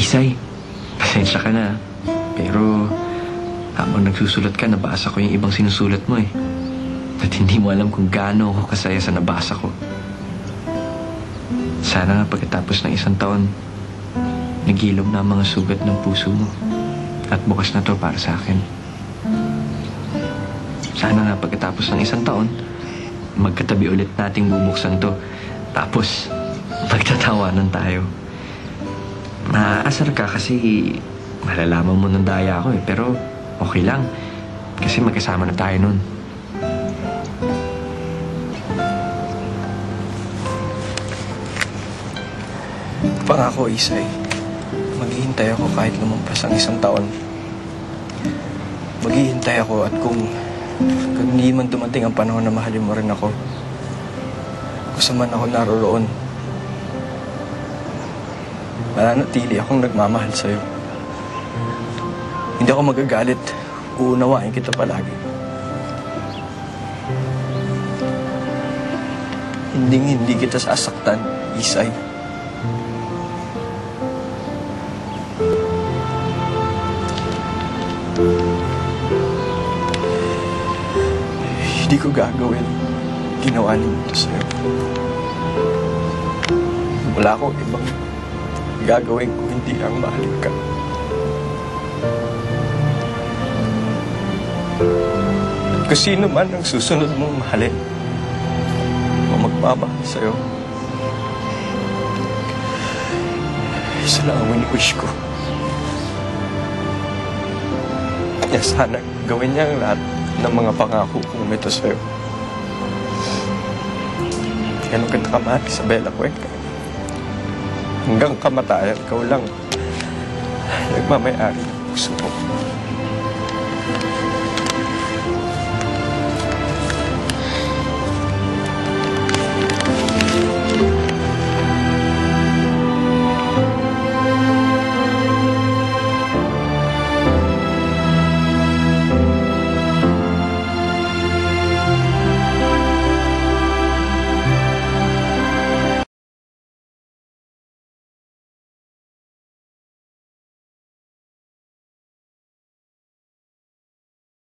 Isay, pasensya ka na. Pero habang nagsusulat ka, nabasa ko yung ibang sinusulat mo eh. At hindi mo alam kung gaano ako kasaya sa nabasa ko. Sana nga pagkatapos ng isang taon, nagilom na ang mga sugat ng puso mo. At bukas na to para sa akin. Sana nga pagkatapos ng isang taon, magkatabi ulit nating bubuksan to. Tapos, magtatawanan tayo. Maaasar ka kasi malalaman mo ng daya ako eh. Pero okay lang. Kasi magkasama na tayo nun. Pangako, Isay. Maghihintay ako kahit lumampas ang isang taon. Maghihintay ako at kung, kung hindi man dumating ang panahon na mahalin mo rin ako, kung saan ako naroroon, mananatili akong nagmamahal sa'yo. Hindi ako magagalit. Uunawain kita palagi. Hindi hindi kita sasaktan, Isay. Hindi ko gagawin. Ginawa ninyo ito sa'yo. Wala akong ibang gagawin kung hindi ang mahalin ka. At kung sino man ang susunod mong mahalin o magmamahal sa'yo, isa lang ang wini-wish ko. Kaya sana gawin niya ang lahat ng mga pangako kong ito sa'yo. Kaya nung kita kamahal, Isabella Cuenca. Hanggang kamatayan, ikaw lang nagmamayari ng puso ko.